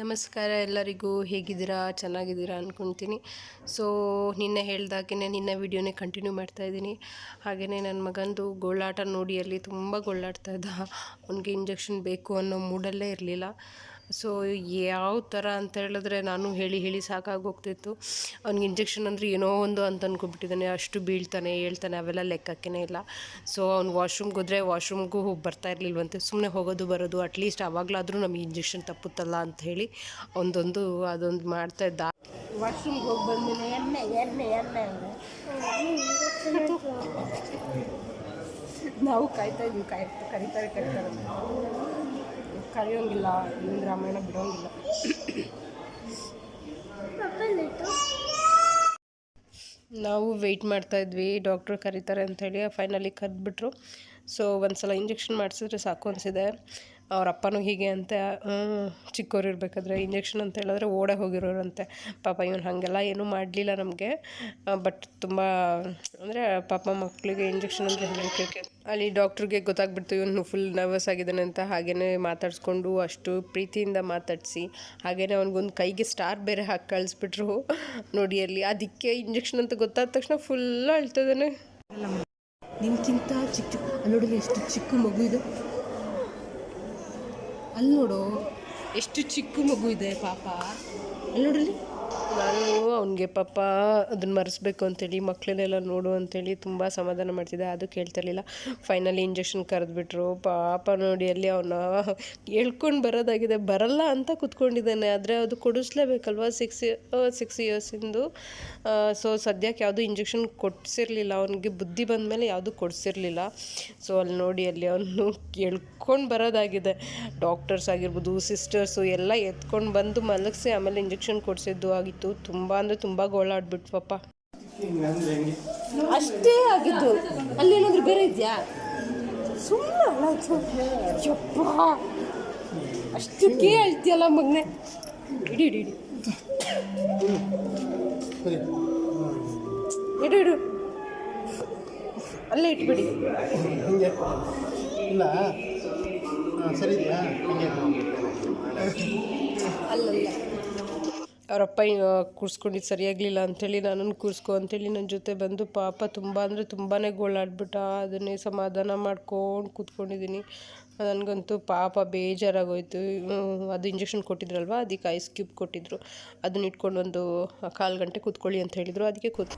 ನಮಸ್ಕಾರ ಎಲ್ಲರಿಗೂ, ಹೇಗಿದ್ದೀರಾ? ಚೆನ್ನಾಗಿದ್ದೀರಾ ಅಂದ್ಕೊತೀನಿ ಸೊ ನಿನ್ನೆ ಹೇಳ್ದಾಗೆ ನಿನ್ನ ವಿಡಿಯೋನೇ ಕಂಟಿನ್ಯೂ ಮಾಡ್ತಾ ಇದ್ದೀನಿ. ಹಾಗೆಯೇ ನನ್ನ ಮಗಂದು ಗೋಳಾಟ ನೋಡಿ ಅಲ್ಲಿ ತುಂಬ ಗೋಳಾಡ್ತಾ ಇದ್ದ. ಅವನಿಗೆ ಇಂಜೆಕ್ಷನ್ ಬೇಕು ಅನ್ನೋ ಮೂಡಲ್ಲೇ ಇರಲಿಲ್ಲ. ಸೊ ಯಾವ ಥರ ಅಂತ ಹೇಳಿದ್ರೆ ನಾನು ಹೇಳಿ ಹೇಳಿ ಸಾಕಾಗೋಗ್ತಿತ್ತು ಅವ್ನಿಗೆ ಇಂಜೆಕ್ಷನ್ ಅಂದರೆ ಏನೋ ಒಂದು ಅಂತ ಅಂದ್ಕೊಬಿಟ್ಟಿದ್ದಾನೆ ಅಷ್ಟು ಬೀಳ್ತಾನೆ ಹೇಳ್ತಾನೆ ಅವೆಲ್ಲ ಲೆಕ್ಕಕ್ಕೇ ಇಲ್ಲ. ಸೊ ಅವ್ನು ವಾಶ್ರೂಮ್ಗೆ ಹೋದರೆ ವಾಶ್ರೂಮ್ಗೂ ಹೋಗಿ ಬರ್ತಾ ಇರಲಿಲ್ವಂತೆ. ಸುಮ್ಮನೆ ಹೋಗೋದು ಬರೋದು ಅಟ್ಲೀಸ್ಟ್ ಆವಾಗಲಾದರೂ ನಮಗೆ ಇಂಜೆಕ್ಷನ್ ತಪ್ಪುತ್ತಲ್ಲ ಅಂತ ಹೇಳಿ ಒಂದೊಂದು ಅದೊಂದು ಮಾಡ್ತಾ ಇದ್ದ. ವಾಶ್ರೂಮ್ಗೆ ಹೋಗಿ ಬಂದಿನಿ ಎಣ್ಣೆ ಎಣ್ಣೆ ಎಣ್ಣೆ ನಾವು ಕಾಯ್ತಾ ಇದ್ವಿ ಕಾಯ್ತಾ ಕರಿತಾರೆ ಕರಿತಾರೆ. ಕರೆಯೋಂಗಿಲ್ಲ ಇನ್ನೊಂದು ರಾಮಾಯಣ ಬಿಡೋಂಗಿಲ್ಲ. ನಾವು ವೆಯ್ಟ್ ಮಾಡ್ತಾ ಇದ್ವಿ ಡಾಕ್ಟ್ರು ಕರೀತಾರೆ ಅಂಥೇಳಿ ಫೈನಲಿ ಕರೆದ್ಬಿಟ್ರು. ಸೊ ಒಂದು ಸಲ ಇಂಜೆಕ್ಷನ್ ಮಾಡಿಸಿದ್ರೆ ಸಾಕು ಅನಿಸಿದೆ. ಅವ್ರ ಅಪ್ಪನೂ ಹೀಗೆ ಅಂತ ಚಿಕ್ಕವ್ರು ಇರಬೇಕಾದ್ರೆ ಇಂಜೆಕ್ಷನ್ ಅಂತ ಹೇಳಿದ್ರೆ ಓಡೇ ಹೋಗಿರೋರಂತೆ. ಪಾಪ ಇವನು ಹಾಗೆಲ್ಲ ಏನೂ ಮಾಡಲಿಲ್ಲ ನಮಗೆ. ಬಟ್ ತುಂಬ, ಅಂದರೆ ಪಾಪ ಮಕ್ಕಳಿಗೆ ಇಂಜೆಕ್ಷನ್ ಅಂದರೆ ಹೆದರಿಕೆ ಅಲ್ಲಿ ಡಾಕ್ಟ್ರಿಗೆ ಗೊತ್ತಾಗ್ಬಿಡ್ತು, ಇವನು ಫುಲ್ ನರ್ವಸ್ ಆಗಿದ್ದಾನೆ ಅಂತ ಹಾಗೇ ಮಾತಾಡಿಸ್ಕೊಂಡು ಅಷ್ಟು ಪ್ರೀತಿಯಿಂದ ಮಾತಾಡಿಸಿ ಹಾಗೆಯೇ ಅವ್ನಿಗೊಂದು ಕೈಗೆ ಸ್ಟಾರ್ ಬೇರೆ ಹಾಕಿ ಕಳಿಸ್ಬಿಟ್ರು. ನೋಡಿ ಅಲ್ಲಿ ಅದಕ್ಕೆ ಇಂಜೆಕ್ಷನ್ ಅಂತ ಗೊತ್ತಾದ ತಕ್ಷಣ ಫುಲ್ ಅಳ್ತದಾನೆ. ನಿಮ್ಗಿಂತ ಚಿಕ್ಕ ಚಿಕ್ಕ ಅಲ್ಲಿ ಎಷ್ಟು ಚಿಕ್ಕ ಮಗು ಇದೆ. ಅಲ್ಲಿ ನೋಡು. ಎಷ್ಟು ಚಿಕ್ಕ ಮಗು ಇದೆ ಪಾಪ. ಅಲ್ಲಿ ನೋಡಲಿ ನಾನು ಅವನಿಗೆ, ಪಾಪ, ಅದನ್ನು ಮರೆಸ್ಬೇಕು ಅಂತೇಳಿ ಮಕ್ಕಳನ್ನೆಲ್ಲ ನೋಡು ಅಂತೇಳಿ ತುಂಬ ಸಮಾಧಾನ ಮಾಡ್ತಿದ್ದೆ. ಅದು ಕೇಳ್ತಿರ್ಲಿಲ್ಲ ಫೈನಲಿ ಇಂಜೆಕ್ಷನ್ ಕರೆದ್ಬಿಟ್ರು. ಪಾಪ ನೋಡಿ, ಅಲ್ಲಿ ಅವನ ಹೇಳ್ಕೊಂಡು ಬರೋದಾಗಿದೆ. ಬರಲ್ಲ ಅಂತ ಕುತ್ಕೊಂಡಿದ್ದಾನೆ. ಆದರೆ ಅದು ಕೊಡಿಸ್ಲೇಬೇಕಲ್ವ? ಸಿಕ್ಸ್ ಸಿಕ್ಸ್ ಇಯರ್ಸಿಂದು ಸೊ ಸದ್ಯಕ್ಕೆ ಯಾವುದೂ ಇಂಜೆಕ್ಷನ್ ಕೊಡಿಸಿರ್ಲಿಲ್ಲ. ಅವನಿಗೆ ಬುದ್ಧಿ ಬಂದ ಮೇಲೆ ಯಾವುದು ಕೊಡಿಸಿರ್ಲಿಲ್ಲ. ಸೊ ಅಲ್ಲಿ ನೋಡಿ, ಅಲ್ಲಿ ಅವನು ಕೇಳ್ಕೊಂಡು ಬರೋದಾಗಿದೆ. ಡಾಕ್ಟರ್ಸ್ ಆಗಿರ್ಬೋದು ಸಿಸ್ಟರ್ಸು ಎಲ್ಲ ಎತ್ಕೊಂಡು ಬಂದು ಮಲಗಿಸಿ, ಆಮೇಲೆ ಇಂಜೆಕ್ಷನ್ ಕೊಡಿಸಿದ್ದು ಆಗಿತ್ತು. ತುಂಬ ಅಂದರೆ ತುಂಬ ಗೋಳಾಡ್ಬಿಟ್ವಪ್ಪ ಅಷ್ಟೇ ಆಗಿದ್ದು. ಅಲ್ಲೇನಾದ್ರೂ ಬೇರೆ ಇದೆಯಾ? ಸುಮ್ಮನೆ ಅಲ್ಲ ಕೇಳ್ತಿಯಲ್ಲ ಅಷ್ಟಕ್ಕೆ ಹೇಳ್ತೀಯಲ್ಲ ಮಗನೆ. ಇಡಿ ಇಡಿ ಇಡಿ. ಇಡು ಇಡು. ಅಲ್ಲೇ ಇಟ್ಬಿಡಿ. ಇಲ್ಲ. ಹಾಂ ಸರಿ ಅಲ್ಲ ಅಲ್ಲಲ್ಲ. ಅವರಪ್ಪ ಕೂರಿಸ್ಕೊಂಡಿದ್ದು ಸರಿಯಾಗಲಿಲ್ಲ ಅಂಥೇಳಿ ನನ್ನನ್ನು ಕೂರಿಸ್ಕೊ ಅಂಥೇಳಿ ನನ್ನ ಜೊತೆ ಬಂದು ಪಾಪ ತುಂಬ ಅಂದರೆ ತುಂಬಾ ಗೋಳಾಡ್ಬಿಟ್ಟ. ಅದನ್ನೇ ಸಮಾಧಾನ ಮಾಡ್ಕೊಂಡು ಕೂತ್ಕೊಂಡಿದ್ದೀನಿ ನನಗಂತೂ ಪಾಪ ಬೇಜಾರಾಗೋಯ್ತು. ಅದು ಇಂಜೆಕ್ಷನ್ ಕೊಟ್ಟಿದ್ರಲ್ವ? ಅದಕ್ಕೆ ಐಸ್ ಕ್ಯೂಬ್ ಕೊಟ್ಟಿದ್ರು. ಅದನ್ನ ಇಟ್ಕೊಂಡು ಒಂದು ಕಾಲು ಗಂಟೆ ಕೂತ್ಕೊಳ್ಳಿ ಅಂತ ಹೇಳಿದರು. ಅದಕ್ಕೆ ಕೂತ್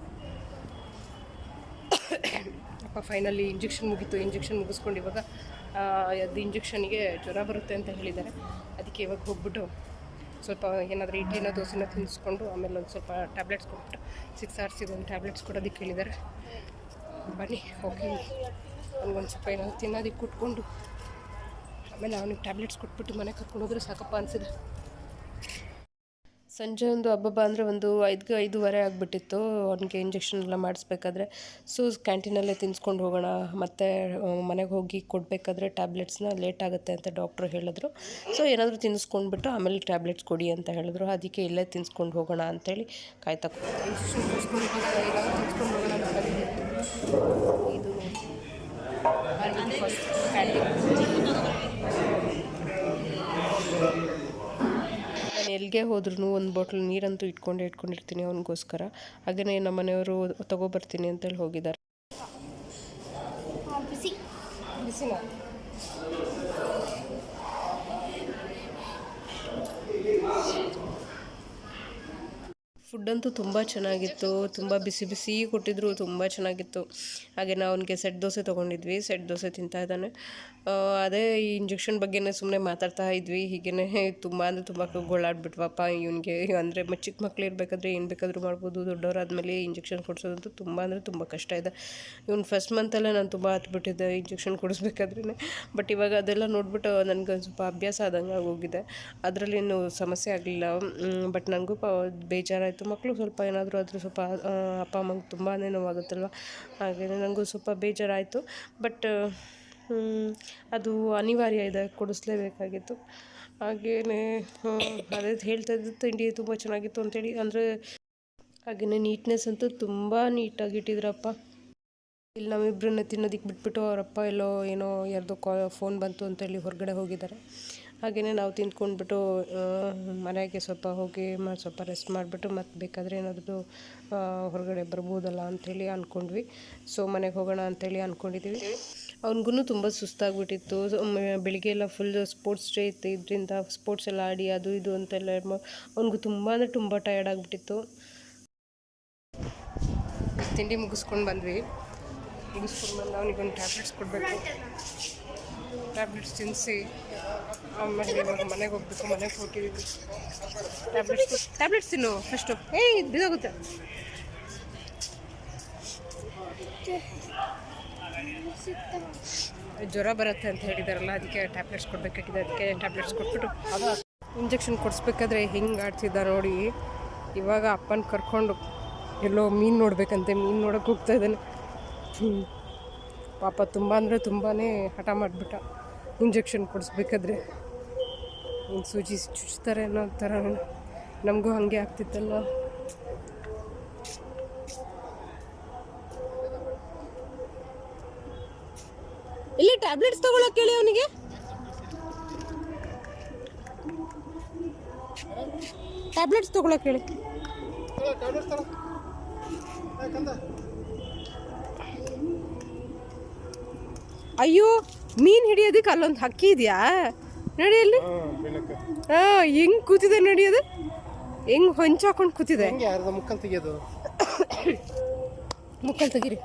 ಅಪ್ಪ ಫೈನಲಿ ಇಂಜೆಕ್ಷನ್ ಮುಗೀತು. ಇಂಜೆಕ್ಷನ್ ಮುಗಿಸ್ಕೊಂಡು ಇವಾಗ ಅದು ಇಂಜೆಕ್ಷನಿಗೆ ಜ್ವರ ಬರುತ್ತೆ ಅಂತ ಹೇಳಿದ್ದಾರೆ. ಅದಕ್ಕೆ ಇವಾಗ ಹೋಗ್ಬಿಟ್ಟು ಸ್ವಲ್ಪ ಏನಾದರೂ ಇಡ್ಲಿನ ದೋಸೆನ ತಿನ್ನಿಸ್ಕೊಂಡು ಆಮೇಲೆ ಒಂದು ಸ್ವಲ್ಪ ಟ್ಯಾಬ್ಲೆಟ್ಸ್ ಕೊಟ್ಬಿಟ್ಟು ಸಿಕ್ಸ್ ಅವರ್ಸಿಗೆ ಒಂದು ಟ್ಯಾಬ್ಲೆಟ್ಸ್ ಕೊಡೋದಕ್ಕೆ ಹೇಳಿದ್ದಾರೆ ಬನ್ನಿ ಹೋಗಿ ಅವ್ನಿಗೊಂದು ಸ್ವಲ್ಪ ಏನಾದ್ರು ತಿನ್ನೋದಕ್ಕೆ ಕುಟ್ಕೊಂಡು ಆಮೇಲೆ ಅವನಿಗೆ ಟ್ಯಾಬ್ಲೆಟ್ಸ್ ಕೊಟ್ಬಿಟ್ಟು ಮನೆ ಕರ್ಕೊಂಡು ಹೋದ್ರೆ ಸಾಕಪ್ಪ ಅನಿಸಿದೆ. ಸಂಜೆ ಒಂದು ಹಬ್ಬ ಅಂದರೆ ಒಂದು ಐದು ಐದೂವರೆ ಆಗಿಬಿಟ್ಟಿತ್ತು. ಅವನಿಗೆ ಇಂಜೆಕ್ಷನ್ ಎಲ್ಲ ಮಾಡಿಸ್ಬೇಕಾದ್ರೆ ಸೊ ಕ್ಯಾಂಟೀನಲ್ಲೇ ತಿನ್ಸ್ಕೊಂಡು ಹೋಗೋಣ, ಮತ್ತು ಮನೆಗೆ ಹೋಗಿ ಕೊಡಬೇಕಾದ್ರೆ ಟ್ಯಾಬ್ಲೆಟ್ಸ್ನ ಲೇಟ್ ಆಗುತ್ತೆ ಅಂತ ಡಾಕ್ಟ್ರು ಹೇಳಿದ್ರು. ಸೊ ಏನಾದರೂ ತಿನ್ನಿಸ್ಕೊಂಡ್ಬಿಟ್ಟು ಆಮೇಲೆ ಟ್ಯಾಬ್ಲೆಟ್ಸ್ ಕೊಡಿ ಅಂತ ಹೇಳಿದ್ರು. ಅದಕ್ಕೆ ಇಲ್ಲೇ ತಿನ್ಸ್ಕೊಂಡು ಹೋಗೋಣ ಅಂತೇಳಿ ಕಾಯ್ತಾ ಇದು ಫಸ್ಟ್ ನಾನು ಎಲ್ಲಿಗೆ ಹೋದ್ರೂ ಒಂದು ಬಾಟ್ಲ್ ನೀರಂತೂ ಇಟ್ಕೊಂಡೇ ಇಟ್ಕೊಂಡಿರ್ತೀನಿ ಅವನಿಗೋಸ್ಕರ. ಹಾಗೆಯೇ ನಮ್ಮ ಮನೆಯವರು ತಗೊಬರ್ತೀನಿ ಅಂತೇಳಿ ಹೋಗಿದ್ದಾರೆ. ಬಿಸಿ. ಬಿಸಿನ? ಫುಡ್ ಅಂತೂ ತುಂಬ ಚೆನ್ನಾಗಿತ್ತು. ತುಂಬ ಬಿಸಿ ಬಿಸಿ ಕೊಟ್ಟಿದ್ರು, ತುಂಬ ಚೆನ್ನಾಗಿತ್ತು. ಹಾಗೆ ನಾವು ಅವನಿಗೆ ಸೆಟ್ ದೋಸೆ ತೊಗೊಂಡಿದ್ವಿ. ಸೆಟ್ ದೋಸೆ ತಿಂತಾ ಇದ್ದಾನೆ. ಅದೇ ಈ ಇಂಜೆಕ್ಷನ್ ಬಗ್ಗೆನೇ ಸುಮ್ಮನೆ ಮಾತಾಡ್ತಾ ಇದ್ವಿ. ಹೀಗೇ ತುಂಬ ಅಂದರೆ ತುಂಬ ಗೋಳಾಡ್ಬಿಟ್ವಪ್ಪ. ಇವನಿಗೆ ಅಂದರೆ ಚಿಕ್ಕ ಮಕ್ಳು ಇರಬೇಕಾದ್ರೆ ಏನು ಬೇಕಾದರೂ ಮಾಡ್ಬೋದು. ದೊಡ್ಡವರಾದ್ಮೇಲೆ ಇಂಜೆಕ್ಷನ್ ಕೊಡಿಸೋದಂತೂ ತುಂಬ ಅಂದರೆ ತುಂಬ ಕಷ್ಟ ಇದೆ. ಇವ್ನು ಫಸ್ಟ್ ಮಂತಲ್ಲೇ ನಾನು ತುಂಬ ಹತ್ಬಿಟ್ಟಿದ್ದೆ ಇಂಜೆಕ್ಷನ್ ಕೊಡಿಸ್ಬೇಕಾದ್ರೇ ಬಟ್ ಇವಾಗ ಅದೆಲ್ಲ ನೋಡಿಬಿಟ್ಟು ನನಗೆ ಸ್ವಲ್ಪ ಅಭ್ಯಾಸ ಆದಂಗೆ ಹೋಗಿದೆ. ಅದರಲ್ಲಿ ಏನು ಸಮಸ್ಯೆ ಆಗಲಿಲ್ಲ. ಬಟ್ ನನಗೂ ಪ ಮಕ್ಕಳು ಸ್ವಲ್ಪ ಏನಾದರೂ ಆದರೆ ಸ್ವಲ್ಪ ಅಪ್ಪ ಅಮ್ಮಂಗೆ ತುಂಬಾ ನೋವಾಗುತ್ತಲ್ವ? ಹಾಗೆ ನನಗೂ ಸ್ವಲ್ಪ ಬೇಜಾರಾಯಿತು. ಬಟ್ ಅದು ಅನಿವಾರ್ಯ ಇದೆ, ಕೊಡಿಸ್ಲೇಬೇಕಾಗಿತ್ತು. ಹಾಗೆಯೇ ಅದೇ ಹೇಳ್ತಾ ಇದ್ದು ತಿಂಡಿ ತುಂಬ ಚೆನ್ನಾಗಿತ್ತು ಅಂತೇಳಿ. ಅಂದರೆ ಹಾಗೆಯೇ ನೀಟ್ನೆಸ್ ಅಂತೂ ತುಂಬ ನೀಟಾಗಿ ಇಟ್ಟಿದ್ರಪ್ಪ. ಇಲ್ಲಿ ನಾವಿಬ್ಬರನ್ನ ತಿನ್ನೋದಕ್ಕೆ ಬಿಟ್ಬಿಟ್ಟು ಅವರಪ್ಪ ಎಲ್ಲೋ ಏನೋ ಯಾರ್ದೋ ಕಾ ಫೋನ್ ಬಂತು ಅಂತೇಳಿ ಹೊರಗಡೆ ಹೋಗಿದ್ದಾರೆ. ಹಾಗೆಯೇ ನಾವು ತಿಂದ್ಕೊಂಡ್ಬಿಟ್ಟು ಮನೆಗೆ ಸ್ವಲ್ಪ ಹೋಗಿ ಮ, ಸ್ವಲ್ಪ ರೆಸ್ಟ್ ಮಾಡಿಬಿಟ್ಟು ಮತ್ತೆ ಬೇಕಾದರೆ ಏನಾದರೂ ಹೊರಗಡೆ ಬರ್ಬೋದಲ್ಲ ಅಂಥೇಳಿ ಅಂದ್ಕೊಂಡ್ವಿ ಸೊ ಮನೆಗೆ ಹೋಗೋಣ ಅಂಥೇಳಿ ಅಂದ್ಕೊಂಡಿದ್ದೀವಿ ಅವ್ನಿಗೂ ತುಂಬ ಸುಸ್ತಾಗ್ಬಿಟ್ಟಿತ್ತು. ಬೆಳಿಗ್ಗೆ ಎಲ್ಲ ಫುಲ್ ಸ್ಪೋರ್ಟ್ಸ್ ಡೇ ಇತ್ತು. ಇದರಿಂದ ಸ್ಪೋರ್ಟ್ಸ್ ಎಲ್ಲ ಆಡಿ, ಅದು ಇದು ಅಂತೆಲ್ಲ ಅವ್ನಿಗೂ ತುಂಬ ಅಂದರೆ ತುಂಬ ಟಯರ್ಡ್ ಆಗಿಬಿಟ್ಟಿತ್ತು. ತಿಂಡಿ ಮುಗಿಸ್ಕೊಂಡು ಬಂದ್ವಿ. ಮುಗಿಸ್ಕೊಂಡು ಬಂದು ಅವನಿಗೊಂದು ಟ್ಯಾಬ್ಲೆಟ್ಸ್ ಕೊಡಬೇಕು. ಟ್ಯಾಬ್ಲೆಟ್ಸ್ ತಿನ್ನಿಸಿ ಆಮೇಲೆ ಇವಾಗ ಮನೆಗೆ ಹೋಗ್ಬೇಕು ಮನೆಗೆ ಹೋಗಿದ್ದೀವಿ ಟ್ಯಾಬ್ಲೆಟ್ಸ್ ಟ್ಯಾಬ್ಲೆಟ್ಸ್ ತಿನ್ನು ಫಸ್ಟು ಏಯ್ ಬಿದೋಗುತ್ತೆ ಜ್ವರ ಬರುತ್ತೆ ಅಂತ ಹೇಳಿದಾರಲ್ಲ, ಅದಕ್ಕೆ ಟ್ಯಾಬ್ಲೆಟ್ಸ್ ಕೊಡಬೇಕಾಗಿದೆ, ಅದಕ್ಕೆ ಟ್ಯಾಬ್ಲೆಟ್ಸ್ ಕೊಟ್ಬಿಟ್ಟು ಇಂಜೆಕ್ಷನ್ ಕೊಡಿಸ್ಬೇಕಾದ್ರೆ ಹೆಂಗೆ ಆಡ್ತಿದ್ದ ನೋಡಿ. ಇವಾಗ ಅಪ್ಪನ ಕರ್ಕೊಂಡು ಎಲ್ಲೋ ಮೀನು ನೋಡ್ಬೇಕಂತೆ, ಮೀನು ನೋಡೋಕೆ ಹೋಗ್ತಾ ಇದ್ದಾನೆ. ಪಾಪ ತುಂಬ ಅಂದರೆ ತುಂಬಾ ಹಠ ಮಾಡಿಬಿಟ್ಟ. ಇಂಜೆಕ್ಷನ್ ಕೊಡಿಸ್ಬೇಕಾದ್ರೆ. ಒಂದು ಸೂಜಿ ಚುಚ್ತಾರೆ ಅನ್ನೋ ಥರ ನಮಗೂ ಹಾಗೆ ಆಗ್ತಿತ್ತಲ್ಲ. ಇಲ್ಲ ಟ್ಯಾಬ್ಲೆಟ್ಸ್ ತಗೊಳಕ್ಕೆ ಹೇಳಿ ಅವನಿಗೆ. ಟ್ಯಾಬ್ಲೆಟ್ಸ್ ತಗೊಳಕ್ಕೆ ಹೇಳಿ. ಅಯ್ಯೋ ಮೀನ್ ಹಿಡಿಯೋದಕ್ಕೆ ಅಲ್ಲೊಂದು ಹಕ್ಕಿ ಇದೆಯಾ? ನೋಡಿ ಅಲ್ಲಿ. ಹಾಂ ಹೆಂಗ್ ಕೂತಿದೆ ನಡಿಯೋದು ಹೆಂಗ್ ಹೊಂಚಾಕೊಂಡು ಕೂತಿದೆ? ಮುಕ್ಕಲ್ ತೆಗಿಯೋದು? ಮುಕ್ಕಲ್ ತೆಗೀರಿ.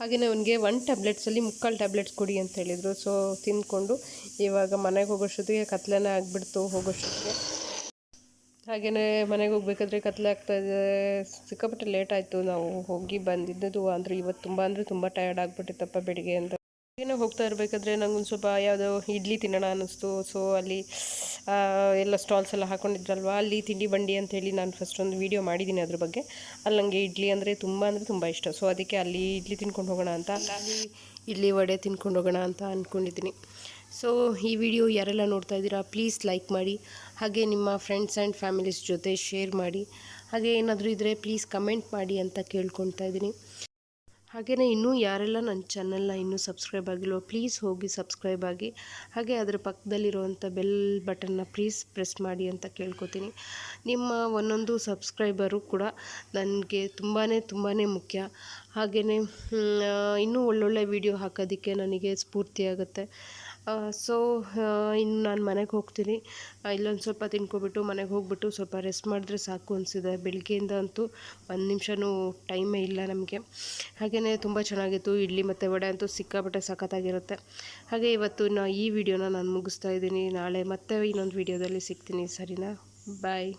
ಹಾಗೆಯೇ ಅವನಿಗೆ ಒನ್ ಟ್ಯಾಬ್ಲೆಟ್ಸಲ್ಲಿ ಮುಕ್ಕಾಲು ಟ್ಯಾಬ್ಲೆಟ್ಸ್ ಕೊಡಿ ಅಂತ ಹೇಳಿದರು. ಸೊ ತಿಂದ್ಕೊಂಡು ಇವಾಗ ಮನೆಗೆ ಹೋಗೋಷ್ಟೊತ್ತಿಗೆ ಕತ್ಲೆನೇ ಆಗಿಬಿಡ್ತು ಹೋಗೋಷ್ಟೊತ್ತಿಗೆ ಹಾಗೆಯೇ ಮನೆಗೆ ಹೋಗ್ಬೇಕಾದ್ರೆ ಇದೆ. ಸಿಕ್ಕಾಪಟ್ಟೆ ಲೇಟ್ ಆಯಿತು. ನಾವು ಹೋಗಿ ಬಂದಿದ್ದು ಅಂದರೆ ಇವತ್ತು ತುಂಬ ಅಂದರೆ ತುಂಬ ಟಯರ್ಡ್ ಆಗಿಬಿಟ್ಟಿತ್ತಪ್ಪ ಬೆಳಿಗ್ಗೆ ಅಂತ. ಏನೋ ಹೋಗ್ತಾ ಇರಬೇಕಾದ್ರೆ ನಂಗೊಂದು ಸ್ವಲ್ಪ ಯಾವುದೋ ಇಡ್ಲಿ ತಿನ್ನೋಣ ಅನ್ನಿಸ್ತು. ಸೊ ಅಲ್ಲಿ ಎಲ್ಲ ಸ್ಟಾಲ್ಸ್ ಎಲ್ಲ ಹಾಕೊಂಡಿದ್ರಲ್ವ? ಅಲ್ಲಿ ತಿಂಡಿ ಬಂಡಿ ಅಂತೇಳಿ ನಾನು ಫಸ್ಟ್ ಒಂದು ವೀಡಿಯೋ ಮಾಡಿದ್ದೀನಿ ಅದ್ರ ಬಗ್ಗೆ. ಅಲ್ಲಿ ನನಗೆ ಇಡ್ಲಿ ಅಂದರೆ ತುಂಬ ಅಂದರೆ ತುಂಬ ಇಷ್ಟ. ಸೊ ಅದಕ್ಕೆ ಅಲ್ಲಿ ಇಡ್ಲಿ ತಿನ್ಕೊಂಡು ಹೋಗೋಣ ಅಂತ, ಅಲ್ಲಿ ಇಡ್ಲಿ ವಡೆ ತಿನ್ಕೊಂಡು ಹೋಗೋಣ ಅಂತ ಅಂದ್ಕೊಂಡಿದ್ದೀನಿ ಸೊ ಈ ವಿಡಿಯೋ ಯಾರೆಲ್ಲ ನೋಡ್ತಾ ಇದ್ದೀರಾ ಪ್ಲೀಸ್ ಲೈಕ್ ಮಾಡಿ. ಹಾಗೆ ನಿಮ್ಮ ಫ್ರೆಂಡ್ಸ್ ಆ್ಯಂಡ್ ಫ್ಯಾಮಿಲೀಸ್ ಜೊತೆ ಶೇರ್ ಮಾಡಿ, ಹಾಗೆ ಏನಾದರೂ ಇದ್ದರೆ ಪ್ಲೀಸ್ ಕಮೆಂಟ್ ಮಾಡಿ ಅಂತ ಕೇಳ್ಕೊತಾ ಇದ್ದೀನಿ. ಹಾಗೆಯೇ ಇನ್ನೂ ಯಾರೆಲ್ಲ ನನ್ನ ಚಾನಲ್ನ ಇನ್ನೂ ಸಬ್ಸ್ಕ್ರೈಬ್ ಆಗಿಲ್ವೋ ಪ್ಲೀಸ್ ಹೋಗಿ ಸಬ್ಸ್ಕ್ರೈಬ್ ಆಗಿ, ಹಾಗೆ ಅದರ ಪಕ್ಕದಲ್ಲಿರುವಂಥ ಬೆಲ್ ಬಟನ್ನ ಪ್ಲೀಸ್ ಪ್ರೆಸ್ ಮಾಡಿ ಅಂತ ಕೇಳ್ಕೊತೀನಿ. ನಿಮ್ಮ ಒಂದೊಂದು ಸಬ್ಸ್ಕ್ರೈಬರು ಕೂಡ ನನಗೆ ತುಂಬಾ ತುಂಬಾ ಮುಖ್ಯ. ಹಾಗೆಯೇ ಇನ್ನೂ ಒಳ್ಳೊಳ್ಳೆ ವಿಡಿಯೋ ಹಾಕೋದಕ್ಕೆ ನನಗೆ ಸ್ಫೂರ್ತಿ ಆಗುತ್ತೆ. ಸೊ ಇನ್ನು ನಾನು ಮನೆಗೆ ಹೋಗ್ತೀನಿ. ಇಲ್ಲೊಂದು ಸ್ವಲ್ಪ ತಿನ್ಕೊಬಿಟ್ಟು ಮನೆಗೆ ಹೋಗ್ಬಿಟ್ಟು ಸ್ವಲ್ಪ ರೆಸ್ಟ್ ಮಾಡಿದ್ರೆ ಸಾಕು ಅನಿಸಿದೆ. ಬೆಳಗ್ಗೆಯಿಂದ ಅಂತೂ ಒಂದು ನಿಮಿಷನೂ ಟೈಮೇ ಇಲ್ಲ ನಮಗೆ. ಹಾಗೆಯೇ ತುಂಬ ಚೆನ್ನಾಗಿತ್ತು. ಇಡ್ಲಿ ಮತ್ತು ವಡೆ ಅಂತೂ ಸಿಕ್ಕಾಪಟ್ಟೆ ಸಖತ್ತಾಗಿರುತ್ತೆ. ಹಾಗೆ ಇವತ್ತು ನಾ ಈ ವಿಡಿಯೋನ ನಾನು ಮುಗಿಸ್ತಾ ಇದ್ದೀನಿ. ನಾಳೆ ಮತ್ತೆ ಇನ್ನೊಂದು ವಿಡಿಯೋದಲ್ಲಿ ಸಿಗ್ತೀನಿ. ಸರಿನಾ? ಬಾಯ್